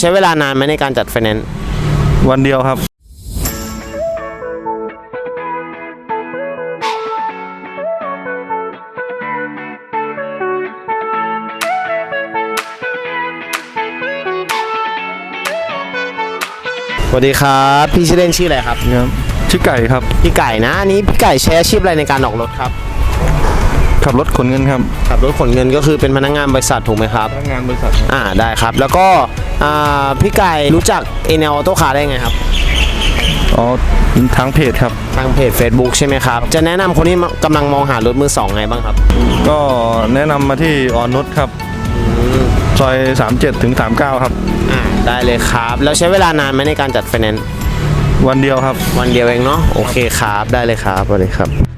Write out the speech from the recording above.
ใช้เวลานานไหมในการจัดไฟแนนซ์วันเดียวครับ สวัสดีครับ พี่ชื่อเล่นชื่ออะไรครับ ครับชื่อไก่ครับ พี่ไก่นะอันนี้พี่ไก่ใช้อาชีพอะไรในการออกรถครับ ขับรถขนเงินครับขับรถขนเงินก็คือเป็นพนักงานบริษัทถูกไหมครับ พนักงานบริษัทอ่าได้ครับ แล้วก็อ่า พี่ไก่รู้จักเอเนลออโต้คาร์ได้ไงครับอ๋อทางเพจครับ ทางเพจ Facebook ใช่ไหมครับ จะแนะนำคนที่กำลังมองหารถมือสองไงบ้างครับก็แนะนำมาที่ออนนุชครับซอย 37ถึง39 ครับ อ่าได้เลยครับ แล้วใช้เวลานานไหมในการจัดไฟแนนซ์วันเดียวครับ วันเดียวเองเนาะโอเคครับได้เลยครับสวัสดีครับ